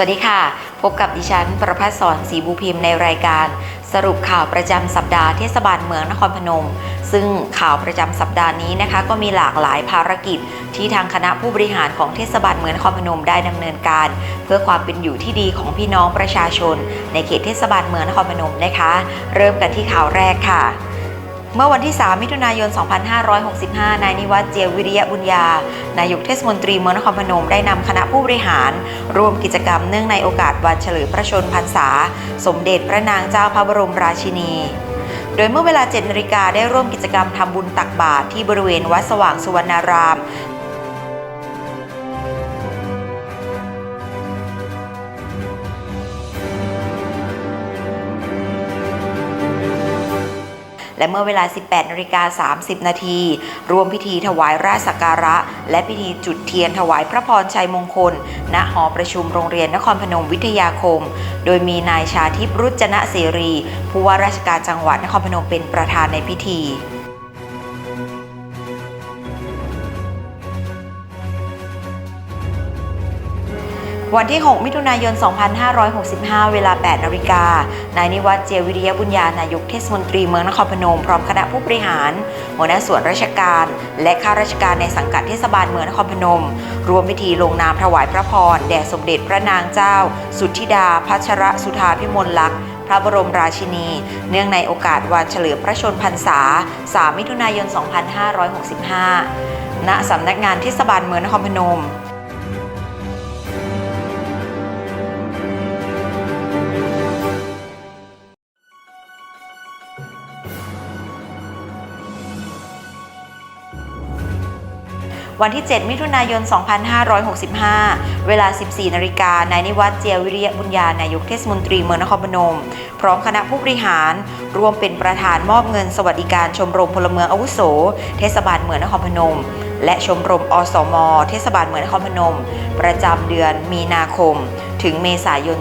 สวัสดีค่ะ พบกับดิฉัน ประภัสสรศรีบูพิมพ์ในรายการ สรุปข่าวประจำสัปดาห์เทศบาลเมืองนครพนม ซึ่งข่าวประจำสัปดาห์นี้นะคะ ก็มีหลากหลายภารกิจ ที่ทางคณะผู้บริหารของเทศบาลเมืองนครพนมได้ดำเนินการ เพื่อความเป็นอยู่ที่ดีของพี่น้องประชาชน ในเขตเทศบาลเมืองนครพนมนะคะ เริ่มกันที่ข่าวแรกค่ะ เมื่อวันที่ 3 มิถุนายน 2565 นายนิวัฒน์เจียววิริยะบุญญา นายกเทศมนตรีเมืองนครพนมได้นำคณะผู้บริหาร ร่วมกิจกรรมเนื่องในโอกาสวันเฉลิมพระชนมพรรษา สมเด็จพระนางเจ้าพระบรมราชินี โดยเมื่อเวลา 7 นาฬิกาได้ร่วมกิจกรรมทำบุญตักบาตรที่บริเวณวัดสว่างสุวรรณาราม และเมื่อเวลา 18นาฬิกา30 นาทีรวมพิธีถวายราชสักการะ และพิธีจุดเทียนถวายพระพรชัยมงคล ณหอประชุมโรงเรียนนครพนมวิทยาคม โดยมีนายชาทิพรุจนะเสรี ผู้ว่าราชการจังหวัดนครพนมเป็นประธานในพิธี วันที่ 6 มิถุนายน 2565 เวลา 8 นาฬิกา นายนิวัฒน์เจียวิริยบุญญานายกเทศมนตรีเมืองนครพนม พร้อมคณะผู้บริหาร หัวหน้าส่วนราชการ และข้าราชการในสังกัดเทศบาลเมืองนครพนม รวมพิธีลงนามถวายพระพร แด่สมเด็จพระนางเจ้า สุทธิดา พัชรสุธาพิมลลักษณ์พระบรมราชินี เนื่องในโอกาสวันเฉลิมพระชนพรรษา 3 มิถุนายน 2565 ณ สำนักงานเทศบาลเมืองนครพนม วันที่ 7 มิถุนายน 2565 เวลา 14 นาฬิกานายนิวัฒน์เจียวิริยบุญญานายกเทศมนตรีเมืองนครพนม พร้อมคณะผู้บริหารร่วมเป็นประธานมอบเงินสวัสดิการชมรมพลเมืองอาวุโส เทศบาลเมืองนครพนม และชมรมอสม เทศบาลเมืองนครพนม ประจำเดือนมีนาคม ถึงเมษายน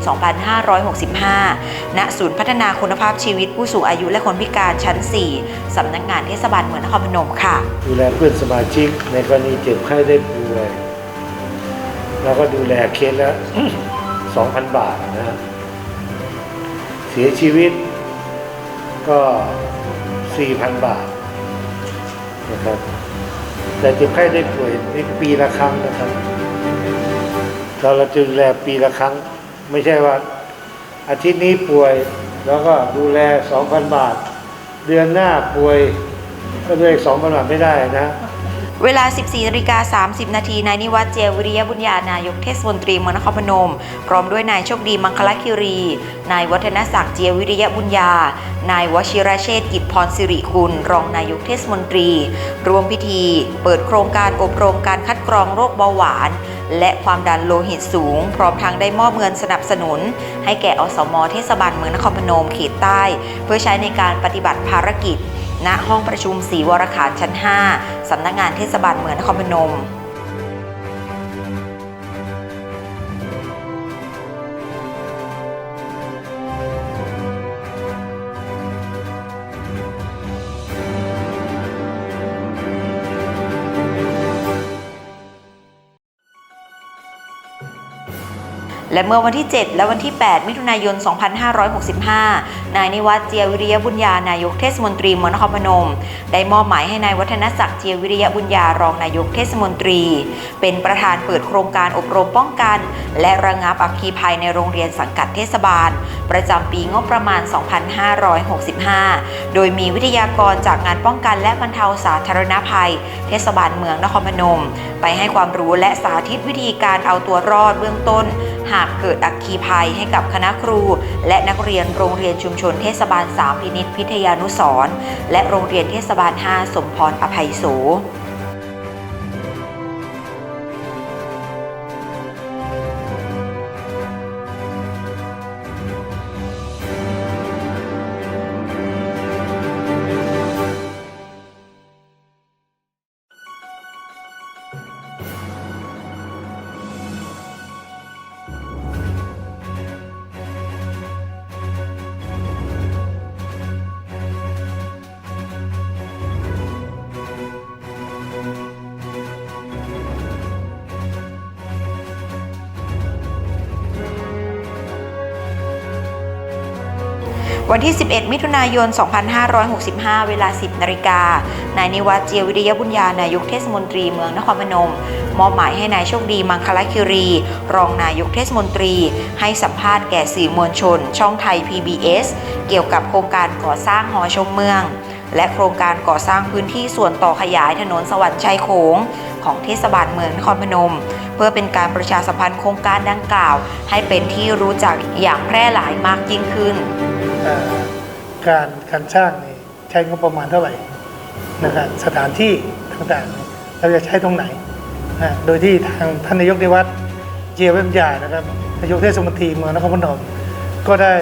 2565 ณ ศูนย์พัฒนาคุณภาพชีวิตผู้สูงอายุและคนพิการชั้น 4 สำนักงานเทศบาลเมืองนครพนมค่ะ ดูแลเพื่อนสมาชิกในกรณีเจ็บไข้ได้ป่วยแล้วก็ดูแลเคสละ2,000 บาทนะฮะเสียชีวิตก็ 4,000 บาทนะครับ แต่เจ็บไข้ได้ป่วยนี่ปีละครั้งนะครับเราเราจะดูแลปีละครั้ง ไม่ใช่ว่า อาทิตย์นี้ป่วย แล้วก็ดูแล2,000บาท เดือนหน้าป่วยก็ด้วย2,000บาทไม่ได้นะ เวลา 14นาฬิกา30 นาทีนายนิวัฒน์เจยวิริยบุญญานายกเทศมนตรีเมืองนครพนม พร้อมด้วยนายโชคดีมังคลคิรี นายวัฒนศักดิ์เจียวิริยบุญญา นายวชิรเชษฐกิจพรสิริคุณรองนายกเทศมนตรี รวมพิธี เปิดโครงการอบรมการคัดกรองโรคเบาหวาน และความดันโลหิตสูง พร้อมทั้งได้มอบเงินสนับสนุน ให้แก่อสมเทศบาลเมืองนครพนมเขตใต้ เพื่อใช้ในการปฏิบัติภารกิจ ณห้องประชุมศรีวรขาดชั้น 5 สำนักงานเทศบาลเมืองนครพนม และเมื่อวันที่ 7 และวันที่ 8 มิถุนายน 2565 นายนิวัฒน์เจียวิริยบุญญานายกเทศมนตรีเมืองนครพนม ได้มอบหมายให้นายวัฒนศักดิ์เจียวิริยบุญญารองนายกเทศมนตรี เป็นประธานเปิดโครงการอบรมป้องกัน และระงับอัคคีภัยในโรงเรียนสังกัดเทศบาล ประจำปีงบประมาณ 2565 โดยมีวิทยากรจากงานป้องกันและบรรเทาสาธารณภัย เทศบาลเมืองนครพนม ไปให้ความรู้และสาธิตวิธีการเอาตัวรอดเบื้องต้น หากเกิดอัคคีภัยให้กับคณะครู และนักเรียนโรงเรียนชุมชนเทศบาล 3 พินิษพิทยานุสรและโรงเรียนเทศบาล 5 สมพรอภัยโส วันที่ 11 มิถุนายน 2565 เวลา 10 นาฬิกา นายนิวัฒน์เจียวิริยบุญญานายกเทศมนตรีเมืองนครพนม มอบหมายให้นายโชคดีมังคลคิรี รองนายกเทศมนตรี ให้สัมภาษณ์แก่สื่อมวลชน ช่องไทย PBS เกี่ยวกับโครงการก่อสร้างหอชมเมือง และโครงการก่อสร้างพื้นที่ส่วนต่อขยายถนนสวรรค์ชัยโขงของเทศบาลเมืองนครพนม เพื่อเป็นการประชาสัมพันธ์โครงการดังกล่าว ให้เป็นที่รู้จักอย่างแพร่หลายมากยิ่งขึ้น การการสร้างนี่ใช้งบประมาณเท่าไหร่นะครับสถานที่ต่างๆ เราจะใช้ตรงไหนนะโดยที่ทางท่านนายกในวัดเจียเวมยานะครับนายกเทศมนตรีเมืองนครพนมก็ได้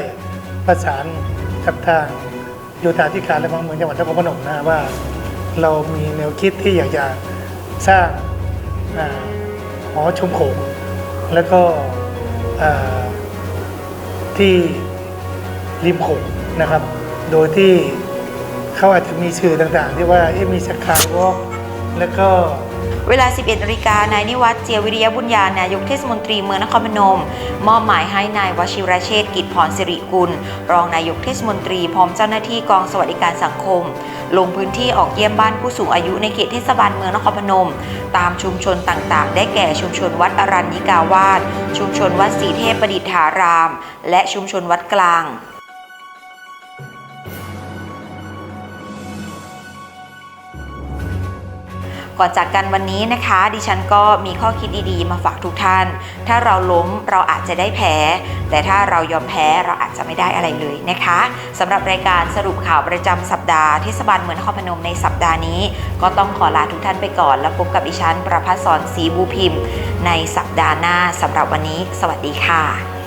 ประสานกับทาง โยธาธิการและผังเมืองจังหวัดนครพนมนะว่า เรามีแนวคิดที่อยากจะสร้างอาหอชมโขงแล้วก็ที่ริมโขงนะครับ โดยที่เขาอาจจะมีสื่อต่างๆ ที่ว่ามีสกายวอล์กแล้วก็ เวลา 11นาฬิกานายนิวัฒน์เจียวิริยบุญญานายกเทศมนตรีเมืองนครพนม มอบหมายให้นายวชิรเชษฐกิจพรสิริกุล รองนายกเทศมนตรีพร้อมเจ้าหน้าที่กองสวัสดิการสังคม ลงพื้นที่ออกเยี่ยมบ้านผู้สูงอายุในเขตเทศบาลเมืองนครพนม ตามชุมชนต่างๆ ได้แก่ชุมชนวัดอรัญญิกาวาสชุมชนวัดศรีเทพประดิษฐาราม และชุมชนวัดกลาง ก่อนจากกันวันนี้นะคะ ดิฉันก็มีข้อคิดดีๆ มาฝากทุกท่าน ถ้าเราล้มเราอาจจะได้แพ้ แต่ถ้าเรายอมแพ้เราอาจจะไม่ได้อะไรเลยนะคะสำหรับรายการสรุปข่าวประจำสัปดาห์เทศบาลเมืองนครพนมในสัปดาห์นี้ ก็ต้องขอลาทุกท่านไปก่อน แล้วพบกับดิฉันประพัฒสอนศรีบูพิมพ์ ในสัปดาห์หน้าสำหรับวันนี้ สวัสดีค่ะ